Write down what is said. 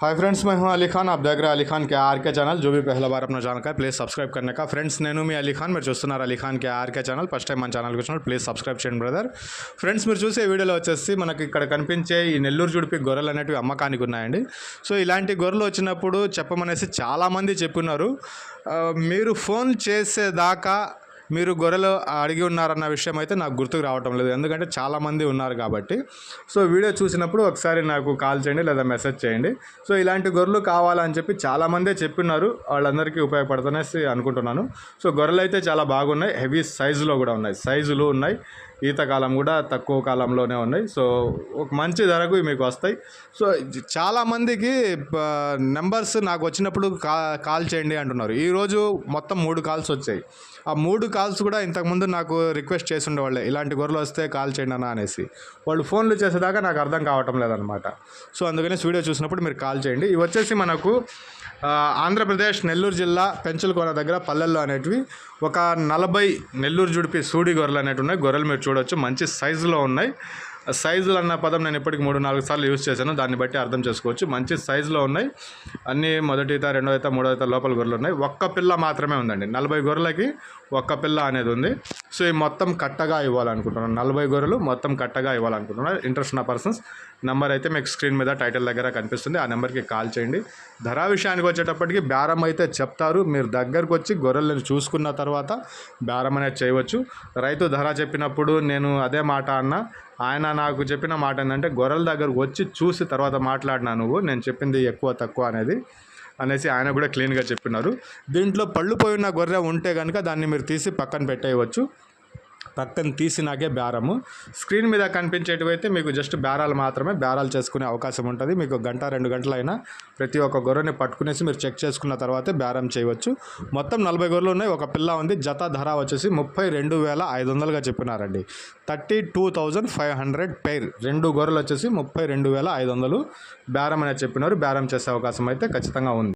Hi friends मैं हूं अली खान आप देख रहे हैं अली खान के आर के चैनल जो भी पहला बार अपना ఛానల్ का ప్లీజ్ సబ్స్క్రైబ్ करने का ఫ్రెండ్స్ నేను మీ అలీ ఖాన్ మీరు చూస్తున్నారు Ali Khan K RK channel first time మన ఛానల్కి వచ్చినప్పుడు ప్లీజ్ సబ్స్క్రైబ్ చేయండి బ్రదర్ ఫ్రెండ్స్ మీరు చూసే వీడియోలో వచ్చేసి మనకి ఇక్కడ కనిపించే ఈ నెల్లూరు జుడిపి గొర్రెలు అనేటివి అమ్మకానికి ఉన్నాయండి సో ఇలాంటి గొర్రెలు వచ్చినప్పుడు చెప్పమనేసి చాలామంది చెప్పున్నారు ఆ, మీరు ఫోన్ చేసేదాకా మీరు గొర్రెలు అడిగి ఉన్నారన్న విషయం అయితే నాకు గుర్తుకు రావటం లేదు. ఎందుకంటే చాలామంది ఉన్నారు కాబట్టి. సో వీడియో చూసినప్పుడు ఒకసారి నాకు కాల్ చేయండి లేదా మెసేజ్ చేయండి. సో ఇలాంటి గొర్రెలు కావాలని చెప్పి చాలామందే చెప్పిన్నారు. వాళ్ళందరికీ ఉపయోగపడుతున్నాయి అనుకుంటున్నాను. సో గొర్రెలు అయితే చాలా బాగున్నాయి. హెవీ సైజులో కూడా ఉన్నాయి. సైజులు ఉన్నాయి. ఈత కాలం కూడా తక్కువ కాలంలోనే ఉన్నాయి. సో ఒక మంచి ధరకు మీకు వస్తాయి. సో చాలామందికి నెంబర్స్ నాకు వచ్చినప్పుడు కా కాల్ చేయండి అంటున్నారు. ఈరోజు మొత్తం మూడు కాల్స్ వచ్చాయి. ఆ మూడు కాల్స్ కూడా ఇంతకుముందు నాకు రిక్వెస్ట్ చేసి ఉండేవాళ్ళే. ఇలాంటి గొర్రెలు వస్తే కాల్ చేయండి అన్న అనేసి. వాళ్ళు ఫోన్లు చేసేదాకా నాకు అర్థం కావటం లేదనమాట సో అందుకని వీడియో చూసినప్పుడు మీరు కాల్ చేయండి. ఇవి వచ్చేసి మనకు ఆంధ్రప్రదేశ్ నెల్లూరు జిల్లా పెంచులకోన దగ్గర పల్లెల్లో అనేటివి ఒక నలభై నెల్లూరు జుడిపి సూడి గొర్రెలు అనేటివి ఉన్నాయి. గొర్రెలు మీరు చూడొచ్చు. మంచి సైజులో ఉన్నాయి. సైజులు అన్న పదం నేను ఇప్పటికి మూడు నాలుగు సార్లు యూజ్ చేశాను. దాన్ని బట్టి అర్థం చేసుకోవచ్చు. మంచి సైజులో ఉన్నాయి. అన్నీ మొదటి ఈత రెండో మూడో లోపల గొర్రెలు ఉన్నాయి. ఒక్క పిల్ల మాత్రమే ఉందండి. నలభై గొర్రెలకి ఒక్క పిల్ల అనేది ఉంది. సో ఈ మొత్తం కట్టగా ఇవ్వాలనుకుంటున్నాను నలభై గొర్రెలు మొత్తం కట్టగా ఇవ్వాలనుకుంటున్నాను ఇంట్రెస్ట్ ఉన్న పర్సన్స్ నెంబర్ అయితే మీకు స్క్రీన్ మీద టైటిల్ దగ్గర కనిపిస్తుంది. ఆ నెంబర్కి కాల్ చేయండి. ధర విషయానికి వచ్చేటప్పటికి బేరం అయితే చెప్తారు. మీరు దగ్గరకు వచ్చి గొర్రెలను చూసుకున్న తర్వాత బేరం అనేది చేయవచ్చు. రైతు ధర చెప్పినప్పుడు నేను అదే మాట అన్నా. ఆయన నాకు చెప్పిన మాట ఏంటంటే గొర్రెల దగ్గరకు వచ్చి చూసి తర్వాత మాట్లాడినా నువ్వు? నేను చెప్పింది ఎక్కువ తక్కువ అనేది. అనేసి ఆయన కూడా క్లీన్గా చెప్పినారు. దీంట్లో పళ్ళు పోయిన గొర్రె ఉంటే కనుక దాన్ని మీరు తీసి పక్కన పెట్టేయవచ్చు. పక్కన తీసినాకే బేరము. స్క్రీన్ మీద కనిపించేటివైతే మీకు జస్ట్ బేరాలు మాత్రమే బేరాలు చేసుకునే అవకాశం ఉంటుంది. మీకు గంట రెండు గంటలైనా ప్రతి ఒక్క గొర్రెని పట్టుకునేసి మీరు చెక్ చేసుకున్న తర్వాతే బేరం చేయవచ్చు. మొత్తం నలభై గొర్రెలు ఉన్నాయి. ఒక పిల్ల ఉంది. జత ధర వచ్చేసి ముప్పై రెండు వేల ఐదు వందలుగా చెప్పినారండి. Thirty two thousand five hundred pair రెండు గొర్రెలు వచ్చేసి ముప్పై రెండు వేల ఐదు వందలు బేరం అనేది చెప్పినారు. బేరం చేసే అవకాశం అయితే ఖచ్చితంగా ఉంది.